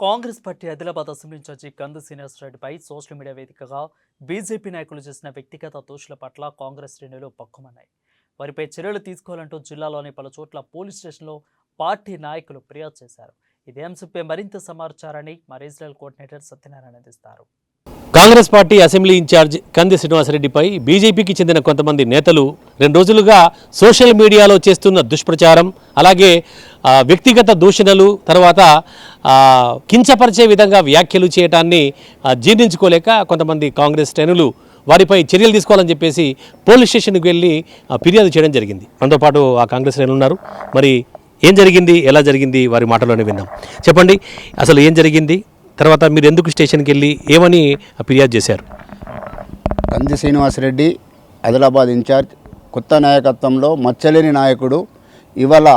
Congress party Adilabad assembly incharge Kandu శ్రీనివాసరెడ్డిపై social media వేదికగా BJP నాయకులు చేసిన వ్యక్తిగత దోషుల పట్ల కాంగ్రెస్ శ్రేణులు పక్కుమన్నాయి. వారిపై చర్యలు తీసుకోవాలంటూ జిల్లాలోని పలు చోట్ల పోలీస్ స్టేషన్లో పార్టీ నాయకులు ఫిర్యాదు చేశారు. ఇదే అంశంపై మరింత సమాచారాన్ని మా రీజనల్ కోఆర్డినేటర్ సత్యనారాయణ అందిస్తారు. కాంగ్రెస్ పార్టీ అసెంబ్లీ ఇన్ఛార్జ్ కంది శ్రీనివాసరెడ్డిపై బీజేపీకి చెందిన కొంతమంది నేతలు రెండు రోజులుగా సోషల్ మీడియాలో చేస్తున్న దుష్ప్రచారం అలాగే వ్యక్తిగత దూషణలు తర్వాత కించపరిచే విధంగా వ్యాఖ్యలు చేయటాన్ని జీర్ణించుకోలేక కొంతమంది కాంగ్రెస్ శ్రేణులు వారిపై చర్యలు తీసుకోవాలని చెప్పేసి పోలీస్ స్టేషన్కి వెళ్ళి ఫిర్యాదు చేయడం జరిగింది. మనతో పాటు ఆ కాంగ్రెస్ శ్రేణులు ఉన్నారు. మరి ఏం జరిగింది ఎలా జరిగింది వారి మాటలోనే విన్నాం చెప్పండి అసలు ఏం జరిగింది? తర్వాత మీరు ఎందుకు స్టేషన్కి వెళ్ళి ఏమని ఫిర్యాదు చేశారు? కంది శ్రీనివాసరెడ్డి ఆదిలాబాద్ ఇన్ఛార్జ్ కొత్త నాయకత్వంలో మచ్చలేని నాయకుడు. ఇవాళ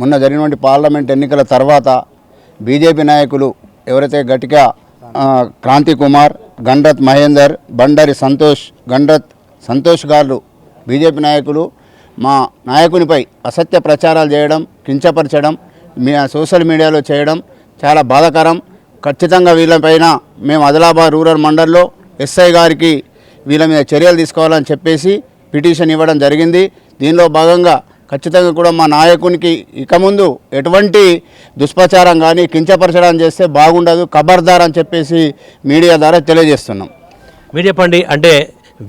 మొన్న జరిగినటువంటి పార్లమెంట్ ఎన్నికల తర్వాత బీజేపీ నాయకులు ఎవరైతే గట్టిగా క్రాంతి కుమార్ గండ్రత్ మహేందర్ బండరి సంతోష్ గండ్రత్ సంతోష్ గారు బీజేపీ నాయకులు మా నాయకునిపై అసత్య ప్రచారాలు చేయడం కించపరచడం మీ సోషల్ మీడియాలో చేయడం చాలా బాధాకరం. ఖచ్చితంగా వీళ్ళపైన మేము ఆదిలాబాద్ రూరల్ మండల్లో ఎస్ఐ గారికి వీళ్ళ మీద చర్యలు తీసుకోవాలని చెప్పేసి పిటిషన్ ఇవ్వడం జరిగింది. దీనిలో భాగంగా ఖచ్చితంగా కూడా మా నాయకునికి ఇక ముందు ఎటువంటి దుష్ప్రచారం కానీ కించపరచడం చేస్తే బాగుండదు ఖబర్దార్ అని చెప్పేసి మీడియా ద్వారా తెలియజేస్తున్నాం. మీరు చెప్పండి అంటే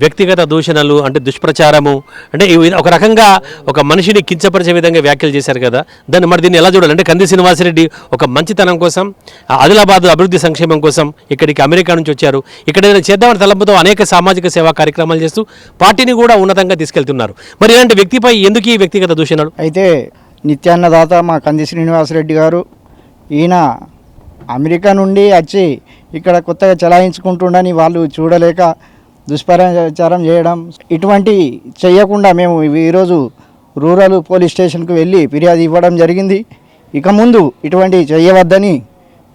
వ్యక్తిగత దూషణలు అంటే దుష్ప్రచారము అంటే ఒక రకంగా ఒక మనిషిని కించపరిచే విధంగా వ్యాఖ్యలు చేశారు కదా. దాన్ని మరి దీన్ని ఎలా చూడాలి? అంటే కంది శ్రీనివాసరెడ్డి ఒక మంచితనం కోసం ఆదిలాబాద్ అభివృద్ధి సంక్షేమం కోసం ఇక్కడికి అమెరికా నుంచి వచ్చారు. ఇక్కడ చేద్దామని తలంపుతో అనేక సామాజిక సేవా కార్యక్రమాలు చేస్తూ పార్టీని కూడా ఉన్నతంగా తీసుకెళ్తున్నారు. మరి ఇలాంటి వ్యక్తిపై ఎందుకు ఈ వ్యక్తిగత దూషణలు? అయితే నిత్యాన్నదాత మా కంది శ్రీనివాసరెడ్డి గారు ఈయన అమెరికా నుండి వచ్చి ఇక్కడ కొత్తగా చలాయించుకుంటుండని వాళ్ళు చూడలేక దుష్ప్రచారం చేయడం ఇటువంటి చేయకుండా మేము ఈరోజు రూరల్ పోలీస్ స్టేషన్కు వెళ్ళి ఫిర్యాదు ఇవ్వడం జరిగింది. ఇక ముందు ఇటువంటి చేయవద్దని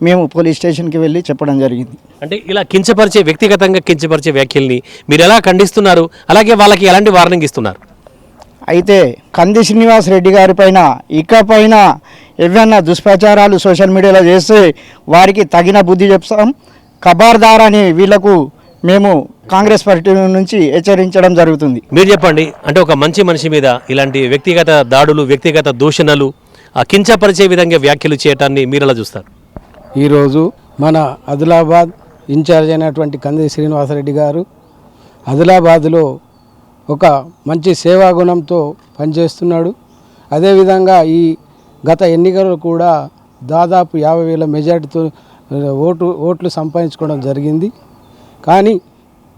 మేము పోలీస్ స్టేషన్కి వెళ్ళి చెప్పడం జరిగింది. అంటే ఇలా కించపరిచే వ్యక్తిగతంగా కించపరిచే వ్యాఖ్యల్ని మీరు ఎలా ఖండిస్తున్నారు? అలాగే వాళ్ళకి ఎలాంటి వార్నింగ్ ఇస్తున్నారు? అయితే కంది శ్రీనివాస్ రెడ్డి గారి పైన ఇకపైన ఏవైనా దుష్ప్రచారాలు సోషల్ మీడియాలో చేస్తే వారికి తగిన బుద్ధి చెప్తాం. ఖబర్దార్ అని వీళ్ళకు మేము కాంగ్రెస్ పార్టీ నుంచి హెచ్చరించడం జరుగుతుంది. మీరు చెప్పండి అంటే ఒక మంచి మనిషి మీద ఇలాంటి వ్యక్తిగత దాడులు వ్యక్తిగత దూషణలు ఆ కించపరిచే విధంగా వ్యాఖ్యలు చేయటాన్ని మీరు ఎలా చూస్తారు? ఈరోజు మన ఆదిలాబాద్ ఇన్ఛార్జ్ అయినటువంటి కంది శ్రీనివాసరెడ్డి గారు ఆదిలాబాద్లో ఒక మంచి సేవా గుణంతో పనిచేస్తున్నాడు. అదేవిధంగా ఈ గత ఎన్నికలు కూడా దాదాపు యాభై వేల మెజార్టీతో ఓటు ఓట్లు సంపాదించుకోవడం జరిగింది. కానీ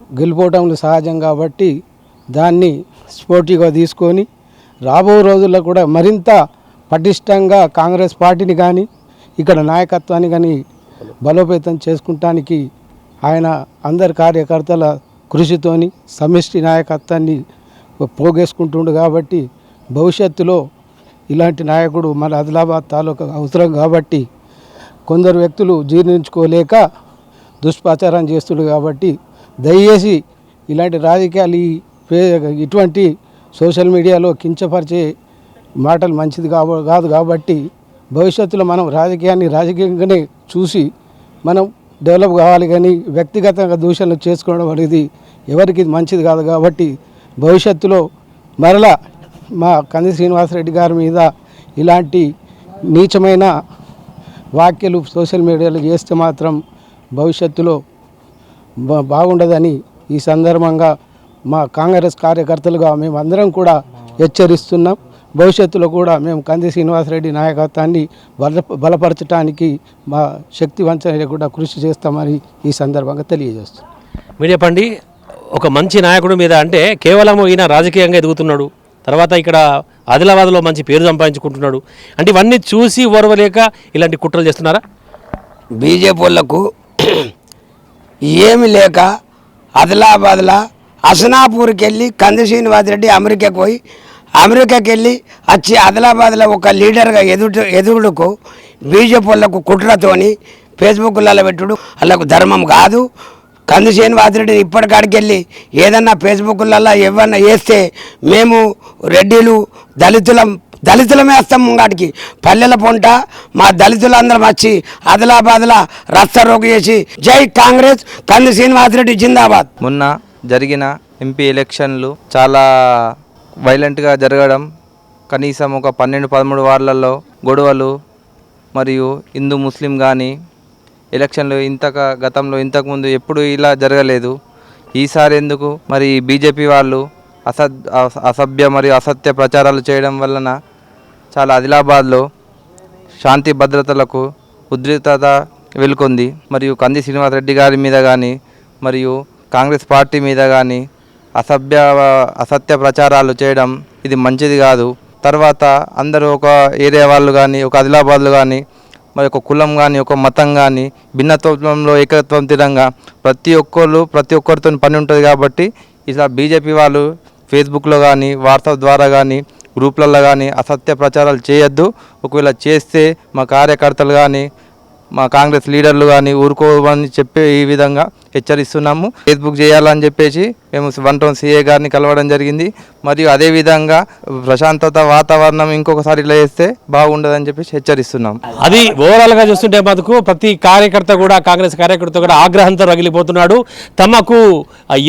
గెలిపోవటంలో సహజం కాబట్టి దాన్ని స్పోర్టివ్గా తీసుకొని రాబో రోజుల్లో కూడా మరింత పటిష్టంగా కాంగ్రెస్ పార్టీని కానీ ఇక్కడ నాయకత్వాన్ని కానీ బలోపేతం చేసుకుంటానికి ఆయన అందరి కార్యకర్తల కృషితోని సమిష్టి నాయకత్వాన్ని పోగేసుకుంటుండు కాబట్టి భవిష్యత్తులో ఇలాంటి నాయకుడు మన ఆదిలాబాద్ తాలూకా అవసరం కాబట్టి కొందరు వ్యక్తులు జీర్ణించుకోలేక దుష్ప్రచారం చేస్తుండు కాబట్టి దయచేసి ఇలాంటి రాజకీయాలు ఈ పే- ఇటువంటి సోషల్ మీడియాలో కించపరిచే మాటలు మంచిది కాబ కాదు కాబట్టి భవిష్యత్తులో మనం రాజకీయాన్ని రాజకీయంగానే చూసి మనం డెవలప్ కావాలి కానీ వ్యక్తిగతంగా దూషణలు చేసుకోవడం అనేది ఎవరికి మంచిది కాదు కాబట్టి భవిష్యత్తులో మరలా మా కంది శ్రీనివాసరెడ్డి గారి మీద ఇలాంటి నీచమైన వ్యాఖ్యలు సోషల్ మీడియాలో చేస్తే మాత్రం భవిష్యత్తులో బాగుండదని ఈ సందర్భంగా మా కాంగ్రెస్ కార్యకర్తలుగా మేము అందరం కూడా హెచ్చరిస్తున్నాం. భవిష్యత్తులో కూడా మేము కంది శ్రీనివాసరెడ్డి నాయకత్వాన్ని బల బలపరచడానికి మా శక్తి వంచన కూడా కృషి చేస్తామని ఈ సందర్భంగా తెలియజేస్తున్నాం. మీరు చెప్పండి ఒక మంచి నాయకుడి మీద అంటే కేవలం ఈయన రాజకీయంగా ఎదుగుతున్నాడు. తర్వాత ఇక్కడ ఆదిలాబాద్లో మంచి పేరు సంపాదించుకుంటున్నాడు. అంటే ఇవన్నీ చూసి ఓర్వలేక ఇలాంటి కుట్రలు చేస్తున్నారా? బీజేపీ వాళ్ళకు ఏమి లేక ఆదిలాబాద్లో అసనాపూర్కి వెళ్ళి కంది శ్రీనివాస్ రెడ్డి అమెరికాకు పోయి అమెరికాకి వెళ్ళి వచ్చి ఆదిలాబాద్లో ఒక లీడర్గా ఎదుట ఎదుగుడుకు బీజేపీ వాళ్ళకు కుట్రతోని ఫేస్బుక్లలో పెట్టుడు. వాళ్ళకు ధర్మం కాదు. కంది శ్రీనివాస్ ఇప్పటికాడికి వెళ్ళి ఏదన్నా ఫేస్బుక్లలో ఏమన్నా వేస్తే మేము రెడ్డిలు దళితులం దళితులమే వస్తాం ముంగాటికి. పల్లెల పొంట మా దళితులందరం వచ్చి ఆదిలాబాద్లా రస్త రోగు చేసి జై కాంగ్రెస్ కంది శ్రీనివాసరెడ్డి జిందాబాద్. మొన్న జరిగిన ఎంపీ ఎలక్షన్లు చాలా వైలెంట్గా జరగడం కనీసం ఒక పన్నెండు పదమూడు వార్లలో గొడవలు మరియు హిందూ ముస్లిం కానీ ఎలక్షన్లు ఇంతక గతంలో ఇంతకుముందు ఎప్పుడు ఇలా జరగలేదు. ఈసారి ఎందుకు? మరి బీజేపీ వాళ్ళు అస- అసభ్య మరియు అసత్య ప్రచారాలు చేయడం వలన చాలా ఆదిలాబాద్లో శాంతి భద్రతలకు ఉద్రిక్తత వెలుకొంది. మరియు కంది శ్రీనివాసరెడ్డి గారి మీద కానీ మరియు కాంగ్రెస్ పార్టీ మీద కానీ అసభ్య అసత్య ప్రచారాలు చేయడం ఇది మంచిది కాదు. తర్వాత అందరూ ఒక ఏరియా వాళ్ళు కానీ ఒక ఆదిలాబాద్లో కానీ మరి ఒక కులం కానీ ఒక మతం కానీ భిన్నత్వంలో ఏకత్వం తిరంగా ప్రతి ఒక్కళ్ళు ప్రతి ఒక్కరితో పని ఉంటుంది కాబట్టి ఇలా బీజేపీ వాళ్ళు ఫేస్బుక్లో కానీ వాట్సాప్ ద్వారా కానీ గ్రూప్లలో కానీ అసత్య ప్రచారాలు చేయొద్దు. ఒకవేళ చేస్తే మా కార్యకర్తలు కానీ మా కాంగ్రెస్ లీడర్లు కానీ ఊరుకోమని చెప్పే ఈ విధంగా హెచ్చరిస్తున్నాము. ఫేస్బుక్ చేయాలని చెప్పేసి మేము వన్ టౌన్ సిఏ గారిని కలవడం జరిగింది. మరియు అదేవిధంగా ప్రశాంతత వాతావరణం ఇంకొకసారి ఇలా చేస్తే బాగుండదని చెప్పేసి హెచ్చరిస్తున్నాం. అది ఓవరాల్గా చూస్తుంటే మాకు ప్రతి కార్యకర్త కూడా కాంగ్రెస్ కార్యకర్త కూడా ఆగ్రహంతో రగిలిపోతున్నాడు. తమకు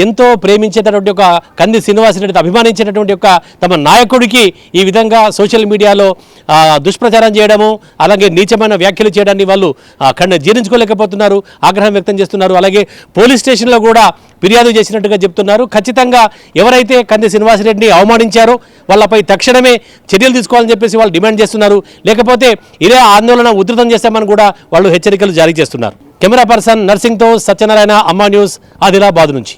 ఎంతో ప్రేమించేటటువంటి ఒక కంది శ్రీనివాసరెడ్డి అభిమానించేటటువంటి ఒక తమ నాయకుడికి ఈ విధంగా సోషల్ మీడియాలో దుష్ప్రచారం చేయడము అలాగే నీచమైన వ్యాఖ్యలు చేయడాన్ని వాళ్ళు అక్కడ జీర్ణించుకోలేకపోతున్నారు ఆగ్రహం వ్యక్తం చేస్తున్నారు. అలాగే పోలీస్ స్టేషన్లో కూడా ఫిర్యాదు చేసినట్టుగా చెప్తున్నారు. ఖచ్చితంగా ఎవరైతే కంది శ్రీనివాసరెడ్డిని అవమానించారో వాళ్ళపై తక్షణమే చర్యలు తీసుకోవాలని చెప్పేసి వాళ్ళు డిమాండ్ చేస్తున్నారు. లేకపోతే ఇదే ఆందోళన ఉధృతం చేస్తామని కూడా వాళ్ళు హెచ్చరికలు జారీ చేస్తున్నారు. కెమెరా పర్సన్ నర్సింగ్తో సత్యనారాయణ అమ్మా న్యూస్ ఆదిలాబాద్ నుంచి.